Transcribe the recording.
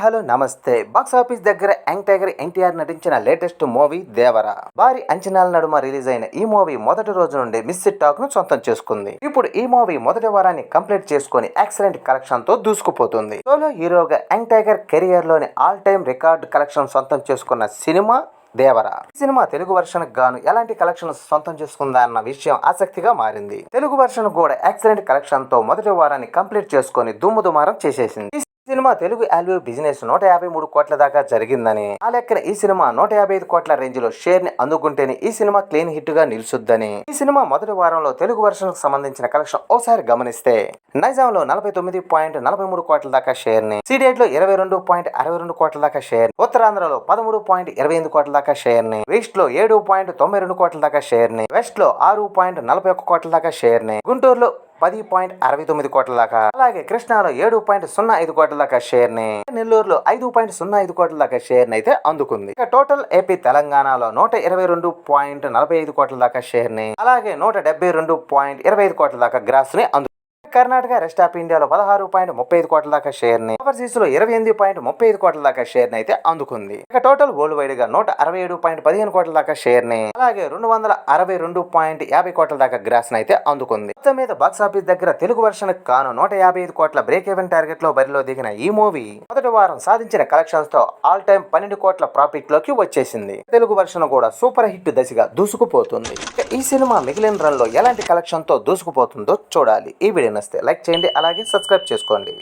Hello namaste. Box office దగ్గర young tiger NTR నటించిన latest movie దేవర. భారీ అంచనాల నడుమ రిలీజ్ అయిన ఈ మూవీ మొదటి రోజు నుండి మిస్ టాక్ను సొంతం చేసుకుంది. ఇప్పుడు ఈ మూవీ మొదటి వారాన్ని కంప్లీట్ చేసుకుని ఎక్సలెంట్ కలెక్షన్తో దూసుకుపోతుంది. సోలో హీరోగా యంగ్ టైగర్ కెరియర్లోని ఆల్ టైమ్ రికార్డ్ కలెక్షన్ సొంతం చేసుకున్న సినిమా దేవర. ఈ సినిమా తెలుగు వర్షన్ గాను ఎలాంటి కలెక్షన్ సొంతం చేసుకుందా అన్న విషయం ఆసక్తిగా మారింది. తెలుగు వర్షన్ కూడా ఎక్సలెంట్ కలెక్షన్తో మొదటి వారాన్ని కంప్లీట్ చేసుకొని దుమ్ము దుమారం చేసేసింది. ఈ సినిమా తెలుగు ఆల్బమ్ బిజినెస్ నూట యాభై మూడు కోట్ల దాకా జరిగిందని ఆ లెక్కన ఈ సినిమా నూట యాభై ఐదు కోట్ల రేంజ్లో షేర్ని అందుకుంటేనే ఈ సినిమా క్లీన్ హిట్గా నిలుచుద్దని. ఈ సినిమా మొదటి వారంలో తెలుగు వర్షన్కు సంబంధించిన కలెక్షన్ ఓసారి గమనిస్తే నైజాం లో నలభై తొమ్మిది పాయింట్ నలభై మూడు కోట్ల దాకా షేర్ని సిడేట్లో ఇరవై రెండు పాయింట్ అరవై రెండు కోట్ల దాకా షేర్ ఉత్తరాంధ్రలో పదమూడు పాయింట్ ఇరవై ఎనిమిది కోట్ల దాకా షేర్ని వెస్ట్లో ఏడు పాయింట్ తొంభై రెండు కోట్ల దాకా షేర్ని వెస్ట్లో ఆరు పాయింట్ నలభై ఒక్క కోట్ల దాకా షేర్ని గుంటూరులో పది పాయింట్ అరవై తొమ్మిది కోట్ల దాకా. అలాగే కృష్ణాలో ఏడు పాయింట్ సున్నా ఐదు కోట్ల దాకా షేర్ని నెల్లూరులో ఐదు పాయింట్ సున్నా ఐదు కోట్ల దాకా షేర్ని అయితే అందుకుంది. ఇక టోటల్ ఏపీ తెలంగాణలో నూట ఇరవై రెండు పాయింట్ నలభై ఐదు కోట్ల దాకా షేర్ని అలాగే నూట డెబ్బై రెండు పాయింట్ ఇరవై ఐదు కోట్ల దాకా గ్రాస్ని అందు కర్ణాటక రెస్ట్ ఆఫ్ ఇండియాలో పదహారు పాయింట్ ముప్పై ఐదు కోట్ల దాకా షేర్ని ఓవర్సీస్లో ఇరవై ఎనిమిది పాయింట్ ముప్పై ఐదు కోట్ల దాకా షేర్ని అయితే అందుకుంది. ఇక టోటల్ వరల్డ్ వైడ్గా నూట అరవై ఏడు పాయింట్ పదిహేను కోట్ల దాకా షేర్ని అలాగే రెండు వందల అరవై రెండు పాయింట్ యాభై కోట్ల దాకా గ్రాస్ని అయితే అందుకుంది. మొత్తం మీద బాక్స్ ఆఫీస్ దగ్గర తెలుగు వర్షన్ కాను నూట యాభై ఐదు కోట్ల బ్రేక్ ఈవెన్ టార్గెట్లో బరిలో దిగిన ఈ మూవీ మొదటి వారం సాధించిన కలెక్షన్స్తో ఆల్ టైమ్ పన్నెండు కోట్ల ప్రాఫిట్లోకి వచ్చేసింది. తెలుగు వర్షన్ కూడా సూపర్ హిట్ దశగా దూసుకుపోతుంది. ఈ సినిమా మిగిలిన రన్లో ఎలాంటి కలెక్షన్తో దూసుకుపోతుందో చూడాలి. ఈ వీడియో నచ్చితే లైక్ చేయండి అలాగే సబ్స్క్రైబ్ చేసుకోండి.